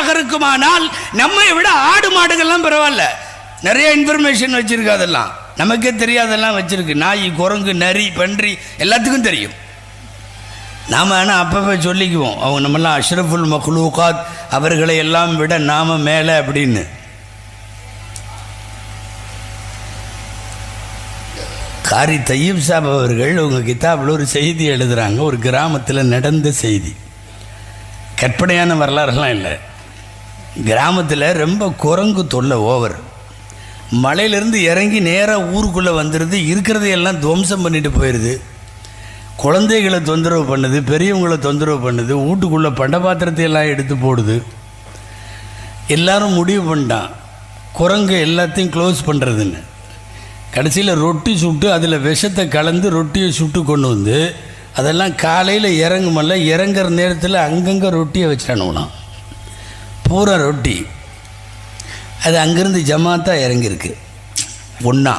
சரியாக இருக்குமானால் நம்மை விட ஆடு மாடுகள்லாம் பரவாயில்ல. நிறைய இன்ஃபர்மேஷன் வச்சிருக்கு அதெல்லாம். நமக்கே தெரியாதெல்லாம் வச்சிருக்கு. நாய் குரங்கு நரி பன்றி எல்லாத்துக்கும் தெரியும். நாம் ஆனால் அப்பப்போ சொல்லிக்குவோம். அவங்க நம்மளாம் அஷ்ரஃபுல் மக்லூகாத் அவர்களை எல்லாம் விட நாம மேலே அப்படின்னு. காரி தையீப் சாப் அவர்கள் உங்கள் கிதாபில் ஒரு செய்தி எழுதுகிறாங்க ஒரு கிராமத்தில் நடந்த செய்தி. கற்பனையான வரலாறுலாம் இல்லை. கிராமத்தில் ரொம்ப குரங்கு தொல்லை ஓவர் மலையிலேருந்து இறங்கி நேராக ஊருக்குள்ளே வந்துடுது இருக்கிறதையெல்லாம் துவம்சம் பண்ணிட்டு போயிடுது குழந்தைகளை தொந்தரவு பண்ணுது பெரியவங்களை தொந்தரவு பண்ணுது வீட்டுக்குள்ளே பண்ட பாத்திரத்தை எல்லாம் எடுத்து போடுது. எல்லாரும் முடிவு பண்ணிட்டான் குரங்கு எல்லாத்தையும் க்ளோஸ் பண்ணுறதுன்னு கடைசியில் ரொட்டி சுட்டு அதில் விஷத்தை கலந்து ரொட்டியை சுட்டு கொண்டு வந்து அதெல்லாம் காலையில் இறங்குமல்ல இறங்குற நேரத்தில் அங்கங்கே ரொட்டியை வச்சிடணும்னா பூரா ரொட்டி. அது அங்கேருந்து ஜமாத்தாக இறங்கியிருக்கு. ஒன்றா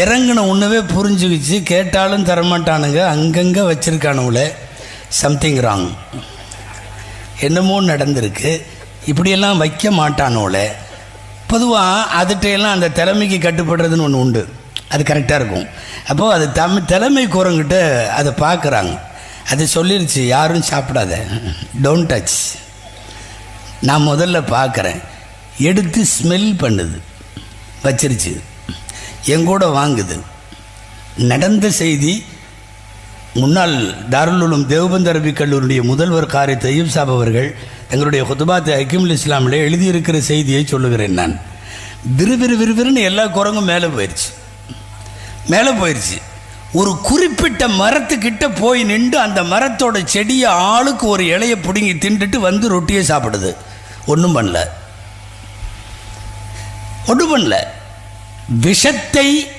இறங்கின ஒன்றுவே புரிஞ்சுக்கிச்சு கேட்டாலும் தரமாட்டானுங்க அங்கங்கே வச்சுருக்கானுங்கள. சம்திங் ராங் என்னமோ நடந்திருக்கு. இப்படியெல்லாம் வைக்க மாட்டானோல பொதுவாக அதுட்டையெல்லாம் அந்த தலைமைக்கு கட்டுப்படுறதுன்னு ஒன்று உண்டு. அது கரெக்டாக இருக்கும். அப்போது அது தம் தலைமை குரங்கிட்ட அதை பார்க்குறாங்க. அது சொல்லிருச்சு யாரும் சாப்பிடாத. டோன்ட் டச் நான் முதல்ல பார்க்குறேன். எடுத்து ஸ்மெல் பண்ணுது. வச்சிருச்சு. எங்கூட வாங்குது. நடந்த செய்தி முன்னாள் தாருலுலும் தேவபந்த அரபிக் கல்லூரியுடைய முதல்வர் காரி தையீப் சாப் அவர்கள் தங்களுடைய குத்துபாத் ஹக்கீமுல் இஸ்லாமில் எழுதியிருக்கிற செய்தியை சொல்லுகிறேன் நான். விறுவிறு விறுவிறுன்னு எல்லா குரங்கும் மேலே போயிடுச்சு மேலே போயிடுச்சு ஒரு குறிப்பிட்ட மரத்துக்கிட்ட போய் நின்று அந்த மரத்தோட செடியை ஆளுக்கு ஒரு இலையை பிடுங்கி தின்றுட்டு வந்து ரொட்டியை சாப்பிடுது. ஒன்றும் பண்ணல. ஒன்றும் பண்ணல. விஷத்தை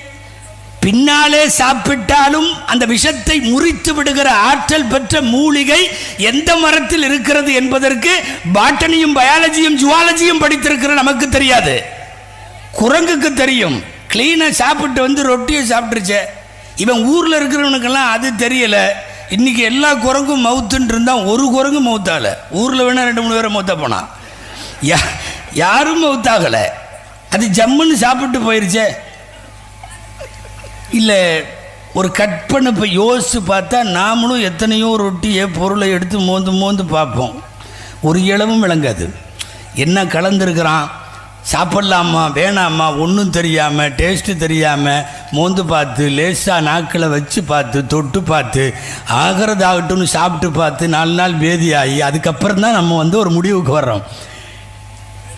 பின்னாலே சாப்பிட்டாலும் அந்த விஷத்தை முறித்து விடுகிற ஆற்றல் பெற்ற மூலிகை எந்த மரத்தில் இருக்கிறது என்பதற்கு பாட்டனியும் பயாலஜியும் ஜுவாலஜியும் படித்திருக்கிற நமக்கு தெரியாது. குரங்குக்கு தெரியும். க்ளீனாக சாப்பிட்டு வந்து ரொட்டியை சாப்பிட்டுருச்சேன் இவன் ஊரில் இருக்கிறவனுக்கெல்லாம் அது தெரியலை. இன்னைக்கு எல்லா குரங்கும் மவுத்துன்னு இருந்தால் ஒரு குரங்கு மவுத்தால. ஊரில் வேணால் ரெண்டு மூணு பேரை மவுத்த போனான் யா யாரும் மவுத்தாகலை. அது ஜம்முன்னு சாப்பிட்டு போயிருச்சே. இல்லை ஒரு கற்பனை இப்போ யோசித்து பார்த்தா நாமளும் எத்தனையோ ரொட்டியை பொருளை எடுத்து மோந்து மோந்து பார்ப்போம். ஒரு இளவும் விளங்காது. என்ன கலந்துருக்கிறான்? சாப்பிட்லாமா? வேணாமா? ஒன்றும் தெரியாமல் டேஸ்ட்டு தெரியாமல் மோந்து பார்த்து லேசாக நாக்கில் வச்சு பார்த்து தொட்டு பார்த்து ஆகிறதாகட்டும்னு சாப்பிட்டு பார்த்து நாலு நாள் வேதியாகி அதுக்கப்புறம் தான் நம்ம வந்து ஒரு முடிவுக்கு வர்றோம்.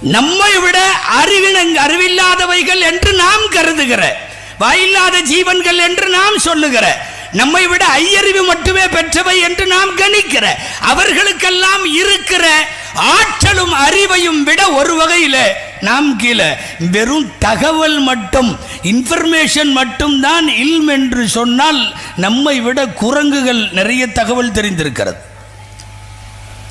நம்மை விட அறிவின அறிவில்லாதவைகள் என்று நாம் கருதுகிற வாயில்லாத ஜீவன்கள் என்று நாம் சொல்லுகிற நம்மை விட ஐயறிவு மட்டுமே பெற்றவை என்று நாம் கணிக்கிற அவர்களுக்கெல்லாம் இருக்கிற ஆற்றலும் அறிவையும் விட ஒரு வகையில் நாம் கீழே வெறும் தகவல் மட்டும் இன்ஃபர்மேஷன் மட்டும்தான் இல்ம் என்று சொன்னால் நம்மை விட குரங்குகள் நிறைய தகவல் தெரிந்திருக்கிறது.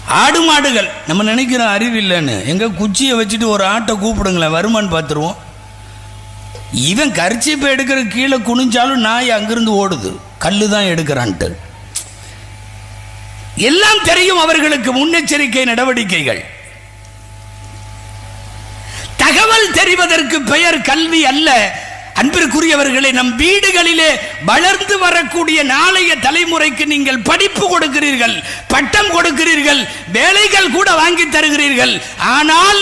ஆடு மாடுகள் நம்ம நினைக்கிறோம் அறிவு இல்லைன்னு. எங்கள் குச்சியை வச்சுட்டு ஒரு ஆட்டை கூப்பிடுங்களேன் வருமான்னு பார்த்துருவோம். இவன் கரிச்சிப்பை எடுக்கிற கீழே குனிஞ்சாலும் நாய் அங்கிருந்து ஓடுது. கல்லு தான் எடுக்கிறான்ட்டு. எல்லாம் தெரியும் அவர்களுக்கு முன்னெச்சரிக்கை நடவடிக்கைகள். தகவல் தெரிவதற்கு பெயர் கல்வி அல்ல. அன்பிற்குரியவர்களே நம் வீடுகளிலே வளர்ந்து வரக்கூடிய நாளைய தலைமுறைக்கு நீங்கள் படிப்பு கொடுக்கிறீர்கள் பட்டம் கொடுக்கிறீர்கள் வேலைகள் கூட வாங்கி தருகிறீர்கள். ஆனால்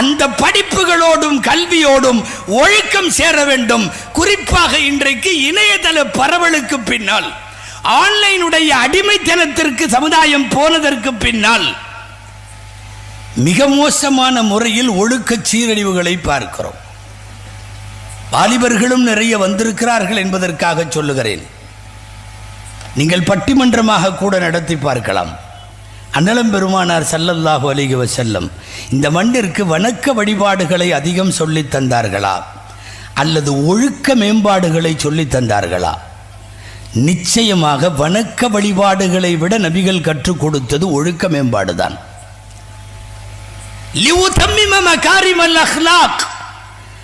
அந்த படிப்புகளோடும் கல்வியோடும் ஒழுக்கம் சேர வேண்டும். குறிப்பாக இன்றைக்கு இணையதள பரவலுக்கு பின்னால் ஆன்லைனுடைய அடிமைத்தனத்திற்கு சமுதாயம் போனதற்கு பின்னால் மிக மோசமான முறையில் ஒழுக்க சீரழிவுகளை பார்க்கிறோம். வாலிபர்களும் நிறைய வந்திருக்கிறார்கள் என்பதற்காக சொல்லுகிறேன். நீங்கள் பட்டிமன்றமாக கூட நடத்தி பார்க்கலாம். அன்னலம் பெருமானார் சல்லல்லாஹு அலைஹி செல்லம் இந்த மண்ணிற்கு வணக்க வழிபாடுகளை அதிகம் சொல்லி தந்தார்களா? அல்லது ஒழுக்க மேம்பாடுகளை சொல்லி தந்தார்களா? நிச்சயமாக வணக்க வழிபாடுகளை விட நபிகள் கற்றுக் கொடுத்தது ஒழுக்க மேம்பாடுதான்.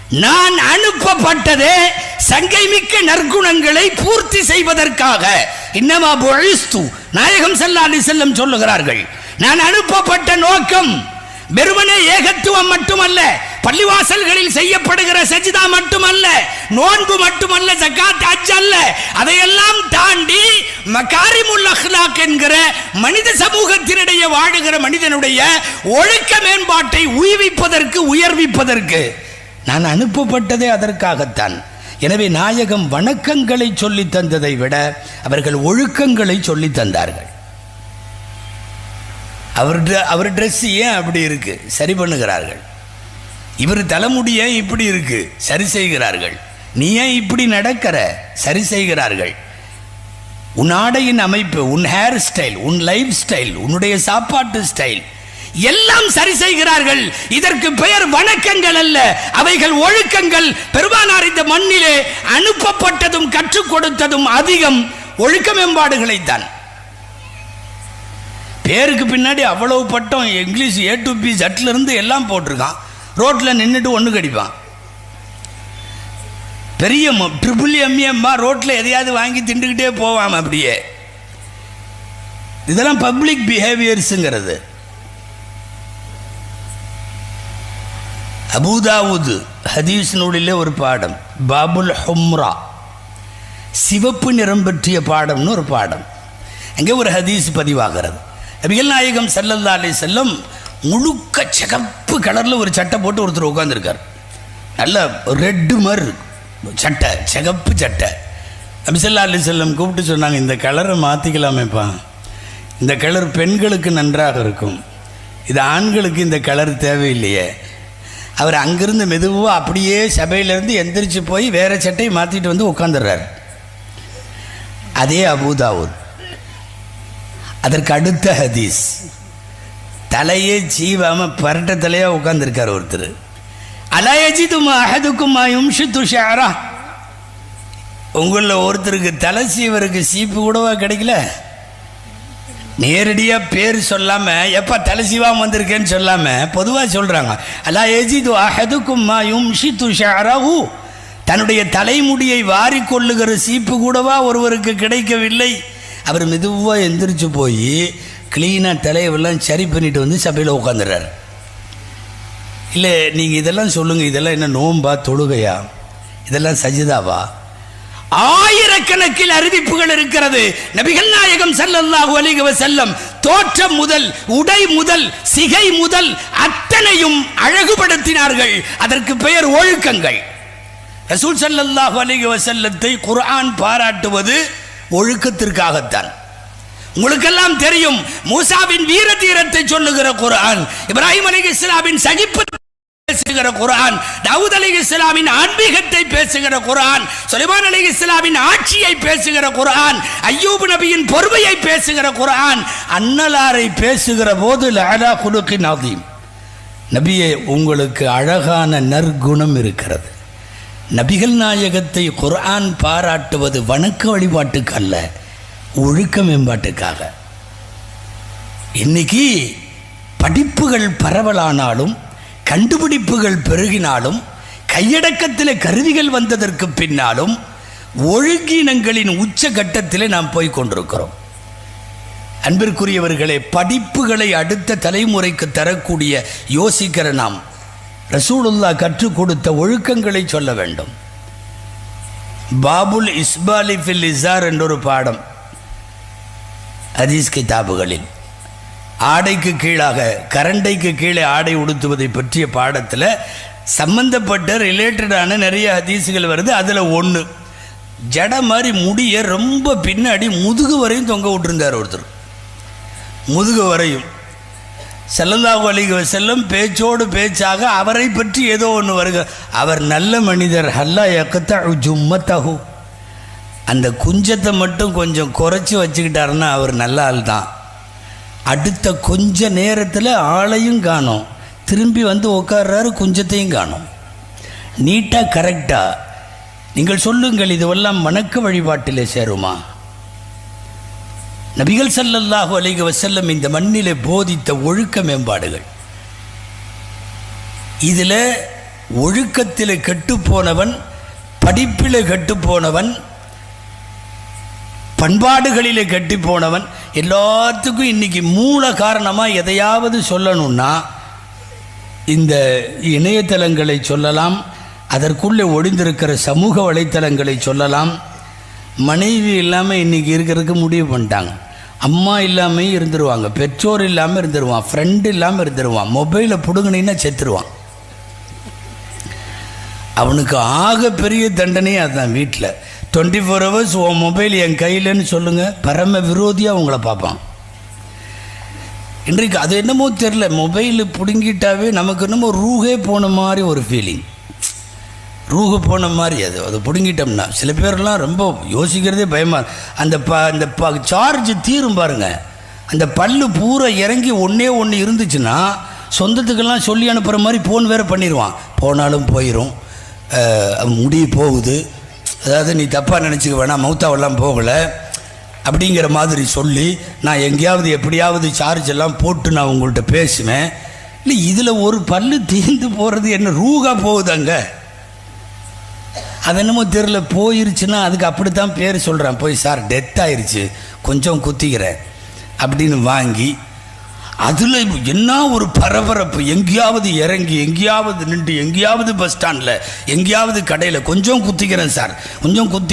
நான் அனுப்பப்பட்டதே சங்கை மிக்க நற்குணங்களை பூர்த்தி செய்வதற்காக. இன்னமா நாயகம் ஸல்லல்லாஹு செல்லம் சொல்லுகிறார்கள். நான் அனுப்பப்பட்ட நோக்கம் வெறுமனே ஏகத்துவம் மட்டுமல்ல பள்ளிவாசல்களில் செய்யப்படுகிற சஜிதா மட்டுமல்ல நோன்பு மட்டுமல்ல ஜக்காத் அல்ல. அதையெல்லாம் தாண்டி மகாரிமுல் அஹ்லாக் என்கிற மனித சமூகத்தினிடையே வாழுகிற மனிதனுடைய ஒழுக்க மேம்பாட்டை உய்விப்பதற்கு உயர்விப்பதற்கு நான் அனுப்பப்பட்டதே அதற்காகத்தான். எனவே நாயகம் வணக்கங்களை சொல்லி தந்ததை விட அவர்கள் ஒழுக்கங்களை சொல்லி தந்தார்கள். அவர் அவர் ட்ரெஸ் ஏன் அப்படி இருக்கு? சரி பண்ணுகிறார்கள். இவர் தலைமுடி ஏன் இப்படி இருக்கு? சரி செய்கிறார்கள். நீ ஏன் இப்படி நடக்கிற? சரி செய்கிறார்கள். உன் ஆடையின் அமைப்பு உன் ஹேர் ஸ்டைல் உன் லைஃப் ஸ்டைல் உன்னுடைய சாப்பாட்டு ஸ்டைல் எல்லாம் சரி செய்கிறார்கள். இதற்கு பெயர் வணக்கங்கள் அல்ல. அவைகள் ஒழுக்கங்கள். பெருமானார் இந்த மண்ணிலே அனுப்பப்பட்டதும் கற்றுக் கொடுத்ததும் அதிகம். ஒழுக்க மேம்பாடுகளைத்தான் பேருக்கு பின்னாடி அவ்வளவு பட்டம் இங்கிலீஷ் ஏ டு பி இருந்து எல்லாம் போட்டிருக்கான். ரோட்டில் நின்றுட்டு ஒன்று கடிப்பான். பெரிய ட்ரிபிள் எம்ஏம்மா ரோட்டில் எதையாவது வாங்கி திண்டுக்கிட்டே போவான் அப்படியே. இதெல்லாம் பப்ளிக் பிஹேவியர்ஸுங்கிறது அபுதாவுது ஹதீஸ் நூலிலே ஒரு பாடம். பாபுல் ஹும்ரா. சிவப்பு நிறம் பற்றிய பாடம்னு ஒரு பாடம். அங்கே ஒரு ஹதீஸ் பதிவாகிறது. நபிகள் நாயகம் செல்லல்லா அலி செல்லம் முழுக்க சிகப்பு கலரில் ஒரு சட்டை போட்டு ஒருத்தர் உட்காந்துருக்கார் நல்ல ரெட்டு மாதிரி சட்டை சிகப்பு சட்டை. நபிசல்லா அலி செல்லம் கூப்பிட்டு சொன்னாங்க இந்த கலரை மாற்றிக்கலாமேப்பா இந்த கலர் பெண்களுக்கு நன்றாக இருக்கும். இது ஆண்களுக்கு இந்த கலர் தேவையில்லையே. அவர் அங்கிருந்து மெதுவாக அப்படியே சபையிலேருந்து எந்திரிச்சு போய் வேறு சட்டையை மாற்றிட்டு வந்து உட்காந்துடுறார் அதே அபூதாவூர் அதற்கு அடுத்த ஹதீஸ். தலையே சீவாம பரட்ட தலையா உட்கார்ந்திருக்கார் ஒருத்தர். அலாயஜிதும் அஹதுக்கும் யும்ஷித்து ஷாரா உங்களில் ஒருத்தருக்கு தலை சீவருக்கு சீப்பு கூடவா கிடைக்கல? நேரடியாக பேர் சொல்லாம எப்போ தலை சீவாம வந்திருக்கேன்னு சொல்லாம பொதுவாக சொல்றாங்க. அல்லா எஜிது அஹதுக்கும் யும்ஷித்து ஷாராஹு தன்னுடைய தலைமுடியை வாரிக்கொள்ளுகிற சீப்பு கூடவா ஒருவருக்கு கிடைக்கவில்லை. அவர் மெதுவாக எந்திரிச்சு போய் க்ளீனாக தலையெல்லாம் சரி பண்ணிட்டு வந்து சபையில் உட்காந்துறாரு இல்லை நீங்கள் இதெல்லாம் சொல்லுங்கள் இதெல்லாம் என்ன நோம்பா தொழுகையா? இதெல்லாம் சஜிதாவா? ஆயிரக்கணக்கில் அறிவிப்புகள் இருக்கிறது. நபிகள் நாயகம் செல்லல்லாஹு அலிகவ செல்லம் தோற்றம் முதல் உடை முதல் சிகை முதல் அத்தனையும் அழகுபடுத்தினார்கள். அதற்கு பெயர் ஒழுக்கங்கள். ரசூல் ஸல்லல்லாஹு அலிகவ செல்லத்தை குர்ஆன் பாராட்டுவது ஒழுக்கத்திற்காகத்தான். உங்களுக்கெல்லாம் தெரியும் மூசாவின் வீர தீரத்தை சொல்லுகிற குரான் இப்ராஹிம் அலி இஸ்லாமின் சகிப்பு பேசுகிற குரான் தாவூத் அலி இஸ்லாமின் ஆன்மீகத்தை பேசுகிற குரான் சுலைமான் அலி இஸ்லாமின் ஆட்சியை பேசுகிற குரான் ஐயூப் நபியின் பொறுமையை பேசுகிற குரான் அன்னலாரை பேசுகிற போது லாலா குலுக்கின் நபியே உங்களுக்கு அழகான நற்குணம் இருக்கிறது. நபிகள் நாயகத்தை குர்ஆன் பாராட்டுவது வணக்க வழிபாட்டுக்கு அல்ல ஒழுக்க மேம்பாட்டுக்காக. இன்னைக்கு படிப்புகள் பரவலானாலும் கண்டுபிடிப்புகள் பெருகினாலும் கையடக்கத்தில் கருவிகள் வந்ததற்கு பின்னாலும் ஒழுங்கினங்களின் உச்சகட்டத்திலே நாம் போய் கொண்டிருக்கிறோம். அன்பிற்குரியவர்களே படிப்புகளை அடுத்த தலைமுறைக்கு தரக்கூடிய யோசிக்கிற நாம் ரசூலுல்லா கற்றுக் கொடுத்த ஒழுக்கங்களை சொல்ல வேண்டும். பாபுல் இஸ்பாலி ஃபில் இசார் என்றொரு பாடம். அதீஸ் கிதாபுகளில். ஆடைக்கு கீழாக கரண்டைக்கு கீழே ஆடை உடுத்துவதை பற்றிய பாடத்தில் சம்பந்தப்பட்ட ரிலேட்டடான நிறைய ஹதீஸுகள் வருது. அதில் ஒன்று ஜட மாதிரி முடியை ரொம்ப பின்னாடி முதுகு வரையும் தொங்க விட்டுருந்தார் ஒருத்தர். முதுகு வரையும். செல்லல்லாஹு அலிக செல்லும் பேச்சோடு பேச்சாக அவரை பற்றி ஏதோ ஒன்று வருக. அவர் நல்ல மனிதர். ஹல்லா யக்கத்தா ஜும்மத்தஹு. அந்த குஞ்சத்தை மட்டும் கொஞ்சம் குறைச்சி வச்சுக்கிட்டாருன்னா அவர் நல்ல ஆள் தான். அடுத்த கொஞ்ச நேரத்தில் ஆளையும் காணும். திரும்பி வந்து உட்கார்றாரு குஞ்சத்தையும் காணும். நீட்டாக கரெக்டாக நீங்கள் சொல்லுங்கள் இதுவெல்லாம் வணக்க வழிபாட்டிலே சேருமா? நபிகள் சல்லல்லாஹு அலைக வசல்லம் இந்த மண்ணிலே போதித்த ஒழுக்க மேம்பாடுகள். இதில் ஒழுக்கத்தில் கெட்டுப்போனவன் படிப்பில் கெட்டுப்போனவன் பண்பாடுகளிலே கட்டி போனவன் எல்லாத்துக்கும் இன்றைக்கி மூல காரணமாக எதையாவது சொல்லணும்னா இந்த இணையதளங்களை சொல்லலாம் அதற்குள்ளே ஒளிந்திருக்கிற சமூக வலைத்தளங்களை சொல்லலாம் மனைவி இல்லாமல் இன்றைக்கி இருக்கிறதுக்கு முடிவு பண்ணிட்டாங்க. அம்மா இல்லாமல் இருந்துருவாங்க. பெற்றோர் இல்லாமல் இருந்துருவான். ஃப்ரெண்டு இல்லாமல் இருந்துருவான். மொபைலை பிடுங்கினீங்கன்னா செத்துருவான். அவனுக்கு ஆக பெரிய தண்டனையே அதுதான் வீட்டில் டுவெண்ட்டி ஃபோர் ஹவர்ஸ் உன் மொபைல் என் கையிலன்னு சொல்லுங்கள் பரம விரோதியாக உங்களை பார்ப்பான். இன்றைக்கு அது என்னமோ தெரில மொபைல் பிடுங்கிட்டாவே நமக்கு என்னமோ ரூகே போன மாதிரி ஒரு ஃபீலிங் ரூகு போன மாதிரி அது அதை பிடுங்கிட்டோம்னா சில பேர்லாம் ரொம்ப யோசிக்கிறதே பயமாக அந்த ப அந்த ப சார்ஜ் தீரும் பாருங்க. அந்த பல்லு பூரா இறங்கி ஒன்றே ஒன்று இருந்துச்சுன்னா சொந்தத்துக்கெல்லாம் சொல்லி அனுப்புகிற மாதிரி ஃபோன் வேறு பண்ணிடுவான் போனாலும் போயிடும் முடி போகுது. அதாவது நீ தப்பாக நினச்சிக்க வேணாம் மௌத்தாவெல்லாம் போகலை. அப்படிங்கிற மாதிரி சொல்லி நான் எங்கேயாவது எப்படியாவது சார்ஜ் எல்லாம் போட்டு நான் உங்கள்கிட்ட பேசுவேன். இல்லை இதில் ஒரு பல்லு தீர்ந்து போகிறது என்ன ரூகா போகுது அங்கே? அது என்னமோ தெரில போயிருச்சுன்னா அதுக்கு அப்படித்தான் பேர் சொல்கிறேன் போய் சார் டெத் ஆயிடுச்சு கொஞ்சம் குத்திக்கிறேன். அப்படின்னு வாங்கி அதில் என்ன ஒரு பரபரப்பு. எங்கேயாவது இறங்கி எங்கேயாவது நின்று எங்கேயாவது பஸ் ஸ்டாண்டில் எங்கேயாவது கடையில் கொஞ்சம் குத்திக்கிறேன் சார். கொஞ்சம் குத்தி